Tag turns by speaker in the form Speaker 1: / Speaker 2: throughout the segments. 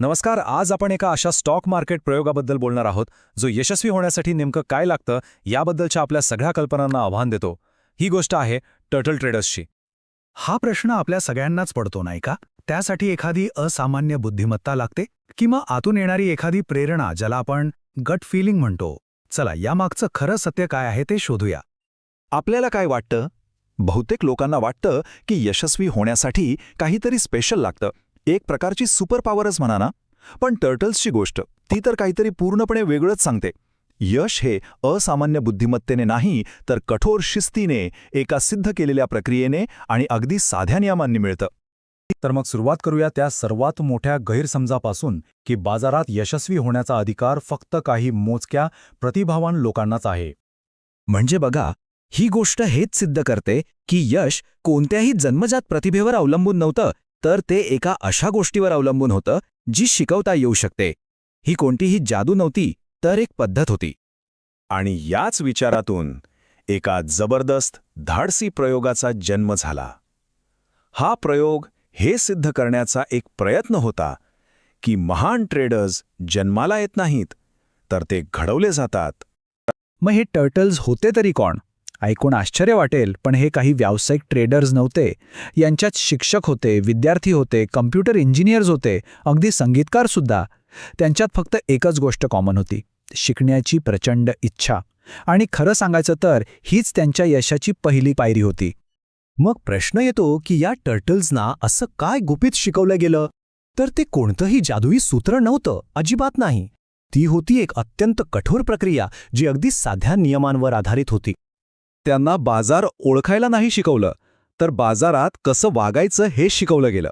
Speaker 1: नमस्कार आज आपण एका अशा स्टॉक मार्केट प्रयोगाबद्दल बोलणार आहोत जो यशस्वी होण्यासाठी नेमकं काय लागतं याबद्दलच्या आपल्या सगळ्या कल्पनांना आव्हान देतो. ही गोष्ट आहे टर्टल ट्रेडर्सची
Speaker 2: हा प्रश्न आपल्या सगळ्यांनाच पडतो नाही का? त्यासाठी एखादी असामान्य बुद्धिमत्ता लागते किंवा आतून येणारी एखादी प्रेरणा ज्याला आपण गट फिलिंग म्हणतो. चला यामागचं खरं सत्य काय आहे ते शोधूया.
Speaker 3: आपल्याला काय वाटतं? बहुतेक लोकांना वाटतं की यशस्वी होण्यासाठी काहीतरी स्पेशल लागतं. एक प्रकारची सुपर पॉवरच म्हणा ना. पण टर्टल्सची गोष्ट ती तर काहीतरी पूर्णपणे वेगळंच सांगते. यश हे असामान्य बुद्धिमत्तेने नाही तर कठोर शिस्तीने एका सिद्ध केलेल्या प्रक्रियेने आणि अगदी साध्या नियमांनी मिळतं.
Speaker 1: तर मग सुरुवात करूया त्या सर्वात मोठ्या गैरसमजापासून की बाजारात यशस्वी होण्याचा अधिकार फक्त काही मोजक्या प्रतिभावान लोकांनाच आहे.
Speaker 4: म्हणजे बघा ही गोष्ट हेच सिद्ध करते की यश कोणत्याही जन्मजात प्रतिभेवर अवलंबून नव्हतं तर ते एका अशा गोष्टीवर अवलंबून होतं जी शिकवता येऊ शकते. ही कोणतीही जादू नव्हती तर एक पद्धत होती.
Speaker 3: आणि याच विचारातून एका जबरदस्त धाडसी प्रयोगाचा जन्म झाला. हा प्रयोग हे सिद्ध करण्याचा एक प्रयत्न होता की महान ट्रेडर्स जन्माला येत नाहीत तर ते घडवले जातात.
Speaker 2: मग हे टर्टल्स होते तरी कोण? ऐकून आश्चर्य वाटेल पण हे काही व्यावसायिक ट्रेडर्स नव्हते. यांच्यात शिक्षक होते विद्यार्थी होते कम्प्युटर इंजिनियर्स होते अगदी संगीतकारसुद्धा त्यांच्यात फक्त एकच गोष्ट कॉमन होती शिकण्याची प्रचंड इच्छा. आणि खरं सांगायचं तर हीच त्यांच्या यशाची पहिली पायरी होती.
Speaker 5: मग प्रश्न येतो की या टर्टल्सना असं काय गुपित शिकवलं गेलं? तर ते कोणतंही जादुई सूत्र नव्हतं अजिबात नाही. ती होती एक अत्यंत कठोर प्रक्रिया जी अगदी साध्या नियमांवर आधारित होती.
Speaker 3: त्यांना बाजार ओळखायला नाही शिकवलं तर बाजारात कसं वागायचं हे शिकवलं गेलं.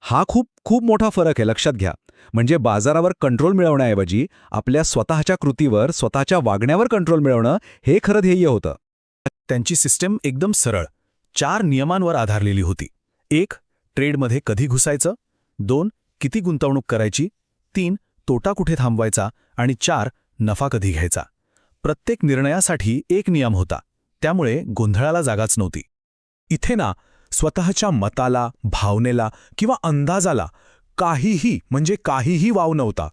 Speaker 3: हा खूप खूप मोठा फरक आहे लक्षात घ्या. म्हणजे बाजारावर कंट्रोल मिळवण्याऐवजी आपल्या स्वतःच्या कृतीवर स्वतःच्या वागण्यावर कंट्रोल मिळवणं हे खरं ध्येय होतं.
Speaker 2: त्यांची सिस्टम एकदम सरळ चार नियमांवर आधारलेली होती. एक ट्रेडमध्ये कधी घुसायचं. दोन किती गुंतवणूक करायची. तीन तोटा कुठे थांबवायचा. आणि चार नफा कधी घ्यायचा. प्रत्येक निर्णयासाठी एक नियम होता. त्यामुळे गोंधळाला जागाच नव्हती. इथे ना स्वतःच्या मताला भावनेला किंवा अंदाजाला काहीही म्हणजे काहीही वाव नव्हता.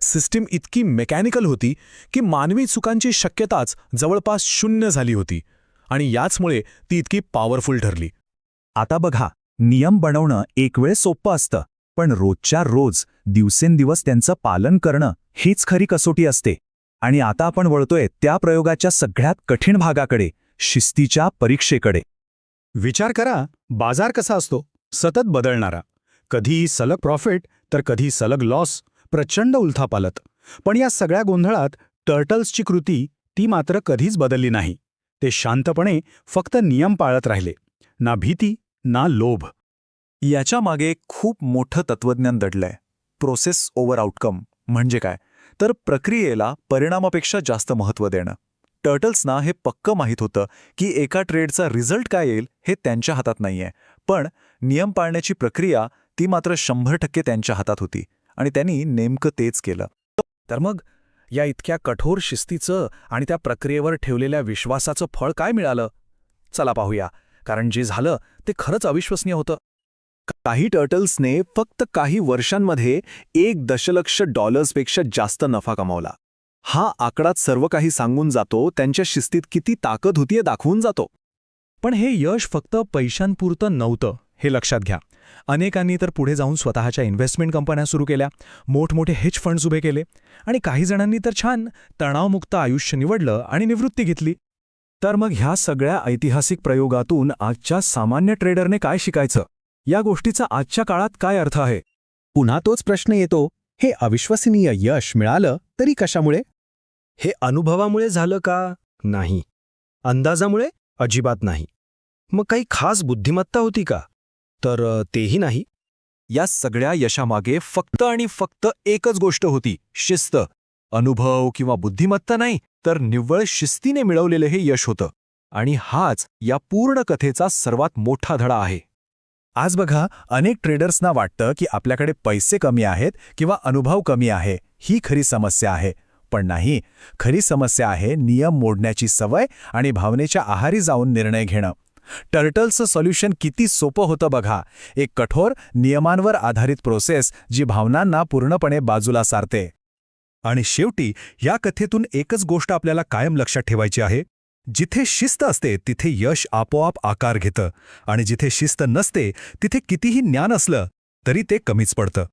Speaker 2: सिस्टीम इतकी मेकॅनिकल होती की मानवी चुकांची शक्यताच जवळपास शून्य झाली होती आणि याचमुळे ती इतकी पॉवरफुल ठरली.
Speaker 3: आता बघा नियम बनवणं एक वेळ सोपं असतं पण रोजच्या रोज दिवसेंदिवस त्यांचं पालन करणं हीच खरी कसोटी असते. आणि आता आपण वळतोय त्या प्रयोगाच्या सगळ्यात कठीण भागाकडे. शिस्तीच्या परीक्षेकडे.
Speaker 2: विचार करा बाजार कसा असतो? सतत बदलणारा. कधी सलग प्रॉफिट तर कधी सलग लॉस प्रचंड उलथापालत. पण या सगळ्या गोंधळात टर्टल्सची कृती ती मात्र कधीच बदलली नाही. ते शांतपणे फक्त नियम पाळत राहिले. ना भीती ना लोभ.
Speaker 3: याच्या मागे खूप मोठं तत्वज्ञान दडलंय. प्रोसेस ओव्हर आउटकम म्हणजे काय? तर प्रक्रियेला परिणामापेक्षा जास्त महत्त्व देणं. टर्टल्सना हे पक्क माहीत होतं की एका ट्रेडचा रिझल्ट काय येईल हे त्यांच्या हातात नाहीये. पण नियम पाळण्याची प्रक्रिया ती मात्र शंभर टक्के त्यांच्या हातात होती आणि त्यांनी नेमकं तेच केलं.
Speaker 2: तर मग या इतक्या कठोर शिस्तीचं आणि त्या प्रक्रियेवर ठेवलेल्या विश्वासाचं फळ काय मिळालं? चला पाहूया कारण जे झालं ते खरंच अविश्वसनीय होतं.
Speaker 3: काही टर्टल्सने फक्त काही वर्षांमध्ये एक दशलक्ष डॉलर्सपेक्षा जास्त नफा कमावला. हा आकडात सर्व काही सांगून जातो त्यांच्या शिस्तीत किती ताकद होतीये दाखवून जातो.
Speaker 2: पण हे यश फक्त पैशांपुरतं नव्हतं हे लक्षात घ्या. अनेकांनी तर पुढे जाऊन स्वतःच्या इन्व्हेस्टमेंट कंपन्या सुरू केल्या मोठमोठे हेज फंड्स उभे केले आणि काही जणांनी तर छान तणावमुक्त आयुष्य निवडलं आणि निवृत्ती घेतली.
Speaker 3: तर मग ह्या सगळ्या ऐतिहासिक प्रयोगातून आजच्या सामान्य ट्रेडरने काय शिकायचं? या गोष्टीचा आजच्या काळात काय अर्थ आहे?
Speaker 5: पुन्हा तोच प्रश्न येतो. हे अविश्वसनीय यश मिळालं तरी कशामुळे? हे अनुभवामुळे झालं का? नाही. अंदाजामुळे अजिबात नाही. मग काही खास बुद्धिमत्ता होती का? तर तेही नाही.
Speaker 3: या सगळ्या यशामागे फक्त आणि फक्त एकच गोष्ट होती शिस्त. अनुभव किंवा बुद्धिमत्ता नाही तर निव्वळ शिस्तीने मिळवलेलं हे यश होतं. आणि हाच या पूर्ण कथेचा सर्वात मोठा धडा आहे.
Speaker 2: आज बघा अनेक ट्रेडर्सना वाटतं की आपल्याकडे पैसे कमी आहेत किंवा अनुभव कमी आहे. ही खरी समस्या आहे. पण नाही खरी समस्या आहे नियम मोडण्याची सवय आणि भावनेच्या आहारी जाऊन निर्णय घेणं. टर्टल्सचं सोल्युशन किती सोपं होतं बघा. एक कठोर नियमांवर आधारित प्रोसेस जी भावनांना पूर्णपणे बाजूला सारते.
Speaker 1: आणि शेवटी या कथेतून एकच गोष्ट आपल्याला कायम लक्षात ठेवायची आहे. जिथे शिस्त असते तिथे यश आपोआप आकार घेतं आणि जिथे शिस्त नसते तिथे कितीही ज्ञान असलं तरी ते कमीच पडतं.